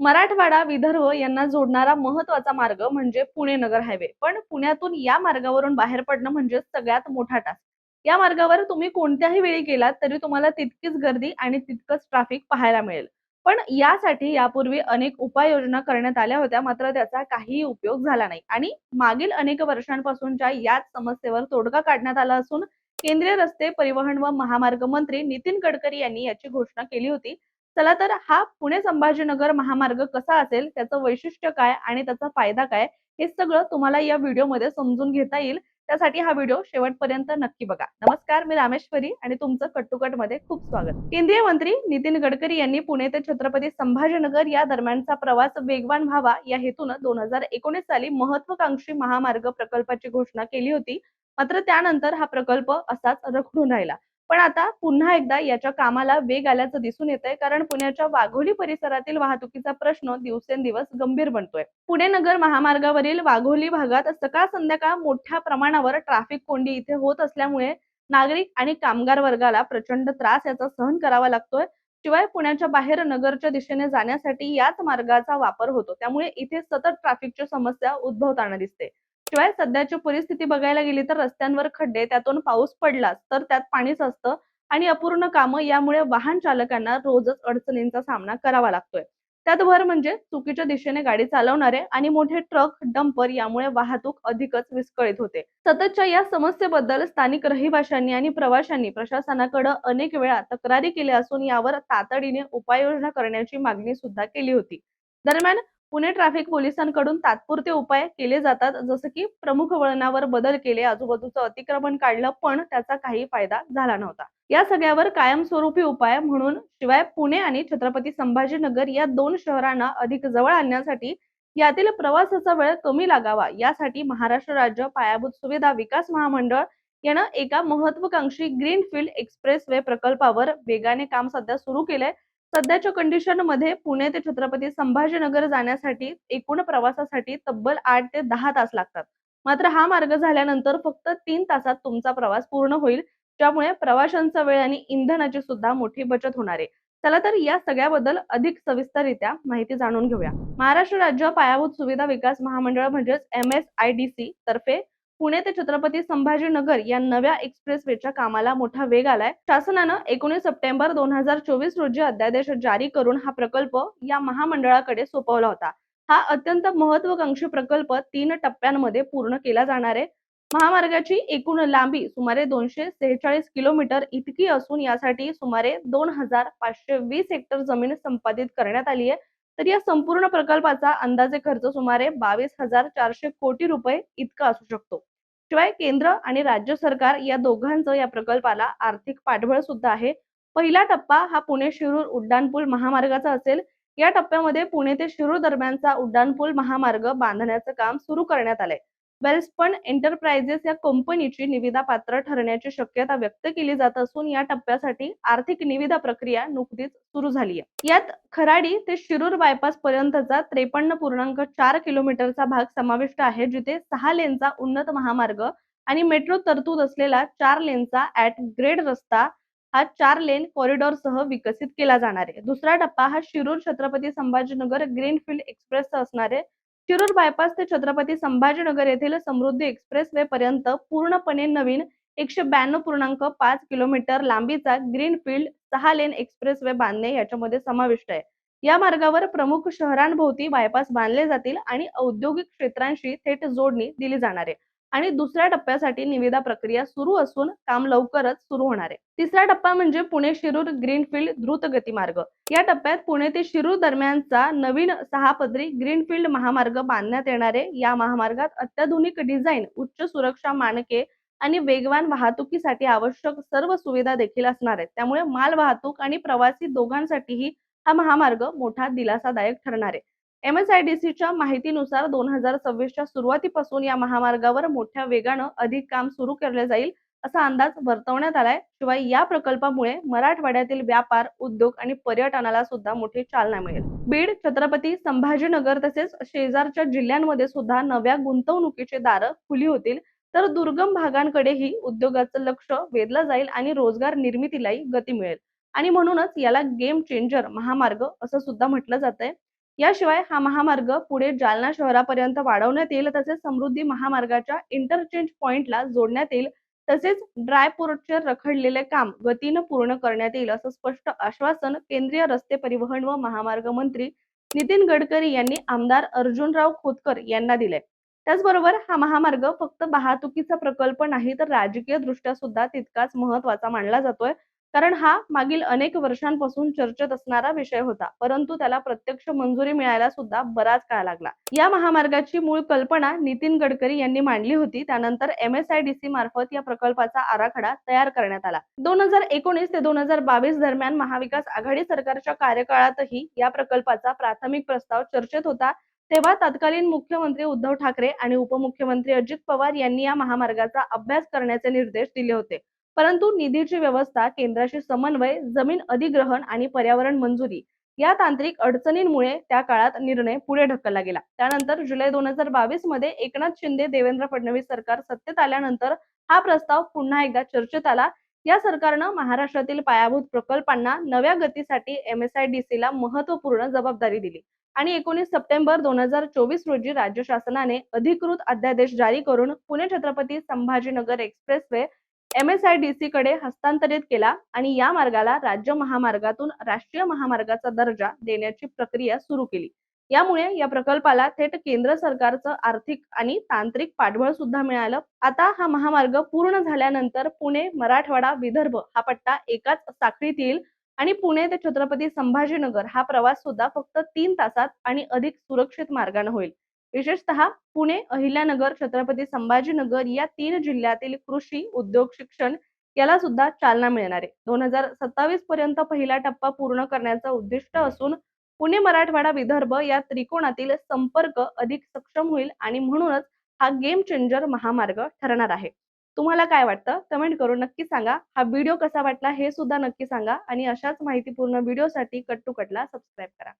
मराठवाडा विदर्भ यांना जोडणारा महत्त्वाचा मार्ग म्हणजे पुणे नगर हायवे. पण पुण्यातून या मार्गावरून बाहेर पडणं म्हणजे सगळ्यात मोठा टास्क या मार्गावर तुम्ही कोणत्याही वेळी गेलात तरी तुम्हाला तितकीच गर्दी आणि तितकंच ट्रॅफिक पाहायला मिळेल. पण यासाठी यापूर्वी अनेक उपाययोजना करण्यात आल्या होत्या मात्र त्याचा काहीही उपयोग झाला नाही. आणि मागील अनेक वर्षांपासूनच्या याच समस्येवर तोडगा काढण्यात आला असून केंद्रीय रस्ते परिवहन व महामार्ग मंत्री नितीन गडकरी यांनी याची घोषणा केली होती. चला तर हा पुणे संभाजीनगर महामार्ग कसा असेल त्याचं वैशिष्ट्य काय आणि त्याचा फायदा काय हे सगळं तुम्हाला या व्हिडिओमध्ये समजून घेता येईल. त्यासाठी हा व्हिडिओ शेवटपर्यंत नक्की बघा. नमस्कार मी रामेश्वरी आणि तुमचं कट्टुकटमध्ये खूप स्वागत. केंद्रीय मंत्री नितीन गडकरी यांनी पुणे ते छत्रपती संभाजीनगर या दरम्यानचा प्रवास वेगवान व्हावा या हेतून दोन हजार एकोणीस साली महत्वाकांक्षी महामार्ग प्रकल्पाची घोषणा केली होती. मात्र त्यानंतर हा प्रकल्प असाच रखडून राहिला. पण आता पुन्हा एकदा याच्या कामाला वेग आल्याचं दिसून येत आहे कारण पुण्याच्या वाघोली परिसरातील वाहतुकीचा प्रश्न दिवसेंदिवस गंभीर बनतोय. पुणे नगर महामार्गावरील वाघोली भागात सकाळ संध्याकाळ मोठ्या प्रमाणावर ट्रॅफिक कोंडी इथे होत असल्यामुळे नागरिक आणि कामगार वर्गाला प्रचंड त्रास याचा सहन करावा लागतोय. शिवाय पुण्याच्या बाहेर नगरच्या दिशेने जाण्यासाठी याच मार्गाचा वापर होतो. त्यामुळे इथे सतत ट्रॅफिकची समस्या उद्भवताना दिसते. शिवाय सध्याची परिस्थिती बघायला गेली तर रस्त्यांवर खड्डे त्यातून पाऊस पडलाच तर त्यात पाणीच असतं आणि अपूर्ण कामं यामुळे वाहन चालकांना रोजच अडचणींचा सामना करावा लागतोय. त्यात भर म्हणजे चुकीच्या दिशेने गाडी चालवणारे आणि मोठे ट्रक डंपर यामुळे वाहतूक अधिकच विस्कळीत होते. सततच्या या समस्येबद्दल स्थानिक रहिवाशांनी आणि प्रवाशांनी प्रशासनाकडे अनेक वेळा तक्रारी केल्या असून यावर तातडीने उपाययोजना करण्याची मागणी सुद्धा केली होती. दरम्यान पुणे ट्रॅफिक पोलिसांकडून तात्पुरते उपाय केले जातात. जसं की प्रमुख वळणावर बदल केले आजूबाजूचं अतिक्रमण काढलं पण त्याचा काही फायदा झाला नव्हता. या सगळ्यावर कायमस्वरूपी उपाय म्हणून शिवाय पुणे आणि छत्रपती संभाजीनगर या दोन शहरांना अधिक जवळ आणण्यासाठी यातील प्रवासाचा वेळ कमी लागावा. यासाठी महाराष्ट्र राज्य पायाभूत सुविधा विकास महामंडळ यानं एका महत्वाकांक्षी ग्रीनफील्ड एक्सप्रेस वे प्रकल्पावर वेगाने काम सध्या सुरू केलंय. सध्याच्या कंडिशनमध्ये पुणे ते छत्रपती संभाजीनगर जाण्यासाठी एकूण प्रवासासाठी तब्बल आठ ते दहा तास लागतात. मात्र हा मार्ग झाल्यानंतर फक्त तीन तासात तुमचा प्रवास पूर्ण होईल ज्यामुळे प्रवाशांचा वेळ आणि इंधनाची सुद्धा मोठी बचत होणार आहे. चला तर या सगळ्याबद्दल अधिक सविस्तररित्या माहिती जाणून घेऊया. महाराष्ट्र राज्य पायाभूत सुविधा विकास महामंडळ म्हणजेच M S I D C तर्फे पुणे ते छत्रपती संभाजीनगर या नव्या एक्सप्रेसवेच्या कामाला मोठा वेग आलाय. शासनानं एकोणीस सप्टेंबर दोन हजार चोवीस रोजी अध्यादेश जारी करून हा प्रकल्प या महामंडळाकडे सोपवला होता. हा अत्यंत महत्वाकांक्षी प्रकल्प तीन टप्प्यांमध्ये पूर्ण केला जाणार आहे. महामार्गाची एकूण लांबी सुमारे दोनशे सेहेचाळीस किलोमीटर इतकी असून यासाठी सुमारे दोन हजार पाचशे वीस हेक्टर जमीन संपादित करण्यात आली आहे. तर या संपूर्ण प्रकल्पाचा अंदाजे खर्च सुमारे बावीस हजार चारशे कोटी रुपये इतका असू शकतो. शिवाय केंद्र आणि राज्य सरकार या दोघांचं या प्रकल्पाला आर्थिक पाठबळ सुद्धा आहे. पहिला टप्पा हा पुणे शिरूर उड्डाणपूल महामार्गाचा असेल. या टप्प्यामध्ये पुणे ते शिरूर दरम्यानचा उड्डाणपूल महामार्ग बांधण्याचं काम सुरू करण्यात आलंय. वेल्सपन एंटरप्राइजेस या कंपनीची निविदा पात्र ठरण्याची शक्यता व्यक्त केली जात असून या टप्प्यासाठी आर्थिक निविदा प्रक्रिया नुकतीच सुरू झाली आहे. यात खराडी ते शिरूर बायपास पर्यंतचा त्रेपन्न पूर्णांक चार किलोमीटरचा भाग समाविष्ट आहे जिथे सहा लेनचा उन्नत महामार्ग आणि मेट्रो तरतूद असलेला चार लेनचा ऍट ग्रेड रस्ता हा चार लेन कॉरिडॉर सह विकसित केला जाणार आहे. दुसरा टप्पा हा शिरूर छत्रपती संभाजीनगर ग्रीनफील्ड एक्सप्रेसचा असणार आहे. शिरूर बायपास ते छत्रपती संभाजीनगर येथील समृद्धी एक्सप्रेस वे पर्यंत पूर्णपणे नवीन एकशे ब्याण्णव पूर्णांक पाच किलोमीटर लांबीचा ग्रीनफील्ड सहा लेन एक्सप्रेस वे बांधणे याच्यामध्ये समाविष्ट आहे. या मार्गावर प्रमुख शहरांभोवती बायपास बांधले जातील आणि औद्योगिक क्षेत्रांशी थेट जोडणी दिली जाणार आहे. आणि दुसऱ्या टप्प्यासाठी निविदा प्रक्रिया सुरू असून काम लवकरच सुरू होणार आहे. तिसरा टप्पा म्हणजे पुणे शिरूर ग्रीनफील्ड द्रुतगती मार्ग. या टप्प्यात पुणे ते शिरूर दरम्यानचा नवीन सहा पदरी ग्रीनफील्ड महामार्ग बांधण्यात येणार आहे. या महामार्गात अत्याधुनिक डिझाईन उच्च सुरक्षा मानके आणि वेगवान वाहतुकीसाठी आवश्यक सर्व सुविधा देखील असणार आहेत. त्यामुळे माल वाहतूक आणि प्रवासी दोघांसाठीही हा महामार्ग मोठा दिलासादायक ठरणार आहे. एमएसआयडीसीच्या माहितीनुसार दोन हजार सव्वीसच्या सुरुवातीपासून या महामार्गावर मोठ्या वेगानं अधिक काम सुरू केले जाईल असा अंदाज वर्तवण्यात आलाय. शिवाय या प्रकल्पामुळे मराठवाड्यातील व्यापार उद्योग आणि पर्यटनाला सुद्धा मोठी चालना मिळेल. बीड छत्रपती संभाजीनगर तसेच शेजारच्या जिल्ह्यांमध्ये सुद्धा नव्या गुंतवणुकीची दारं खुली होतील तर दुर्गम भागांकडेही उद्योगाचं लक्ष वेधलं जाईल आणि रोजगार निर्मितीलाही गती मिळेल. आणि म्हणूनच याला गेम चेंजर महामार्ग असं सुद्धा म्हटलं जातंय. याशिवाय हा महामार्ग पुढे जालना शहरापर्यंत वाढवण्यात येईल तसेच समृद्धी महामार्गाच्या इंटरचेंज पॉइंटला जोडण्यात येईल तसेच ड्रायपोर्टचे रखडलेले काम गतीनं पूर्ण करण्यात येईल असं स्पष्ट आश्वासन केंद्रीय रस्ते परिवहन व महामार्ग मंत्री नितीन गडकरी यांनी आमदार अर्जुनराव खोतकर यांना दिले. त्याचबरोबर हा महामार्ग फक्त वाहतुकीचा प्रकल्प नाही तर राजकीय दृष्ट्या सुद्धा तितकाच महत्त्वाचा मानला जातोय. कारण हा मागील अनेक वर्षांपासून चर्चेत असणारा विषय होता. परंतु त्याला प्रत्यक्ष मंजुरी मिळायला सुद्धा बराच काळ लागला. या महामार्गाची मूळ कल्पना नितीन गडकरी यांनी मांडली होती. त्यानंतर M S I D C मार्फत या प्रकल्पाचा आराखडा तयार करण्यात आला. दोन हजार एकोणीस ते दोन हजार बावीस दरम्यान महाविकास आघाडी सरकारच्या कार्यकाळातही या प्रकल्पाचा प्राथमिक प्रस्ताव चर्चेत होता. तेव्हा तत्कालीन मुख्यमंत्री उद्धव ठाकरे आणि उपमुख्यमंत्री अजित पवार यांनी या महामार्गाचा अभ्यास करण्याचे निर्देश दिले होते. परंतु निधीची व्यवस्था केंद्राशी समन्वय जमीन अधिग्रहण आणि पर्यावरण मंजुरी या तांत्रिक अडचणींमुळे त्या काळात निर्णय पुढे ढकलला गेला. त्यानंतर जुलै दोन हजार बावीसमध्ये एकनाथ शिंदे देवेंद्र फडणवीस सरकार सत्तेत आल्यानंतर हा प्रस्ताव पुन्हा एकदा चर्चेत आला. या सरकारनं महाराष्ट्रातील पायाभूत प्रकल्पांना नव्या गतीसाठी M S I D C ला महत्त्वपूर्ण जबाबदारी दिली आणि एकोणीस सप्टेंबर दोन हजार चोवीस रोजी राज्य शासनाने अधिकृत अध्यादेश जारी करून Pune Chhatrapati Sambhajinagar expressway M S I D C कडे हस्तांतरित केला आणि या मार्गाला राज्य महामार्गातून राष्ट्रीय महामार्गाचा दर्जा देण्याची प्रक्रिया सुरू केली. यामुळे या प्रकल्पाला थेट केंद्र सरकारचं आर्थिक आणि तांत्रिक पाठबळ सुद्धा मिळालं. आता हा महामार्ग पूर्ण झाल्यानंतर पुणे मराठवाडा विदर्भ हा पट्टा एकाच साखळीत येईल आणि पुणे ते छत्रपती संभाजीनगर हा प्रवास सुद्धा फक्त तीन तासात आणि अधिक सुरक्षित मार्गाने होईल. विशेषतः पुणे अहिल्यानगर छत्रपती संभाजीनगर या तीन जिल्ह्यातील कृषी उद्योग शिक्षण याला सुद्धा चालना मिळणार. आहे दोन हजार सत्तावीस पर्यंत पहिला टप्पा पूर्ण करण्याचं उद्दिष्ट असून पुणे मराठवाडा विदर्भ या त्रिकोणातील संपर्क अधिक सक्षम होईल आणि म्हणूनच हा गेम चेंजर महामार्ग ठरणार आहे. तुम्हाला काय वाटतं? कमेंट करून नक्की सांगा. हा व्हिडिओ कसा वाटला हे सुद्धा नक्की सांगा आणि अशाच माहितीपूर्ण व्हिडिओसाठी कट टू कटला सबस्क्राईब करा.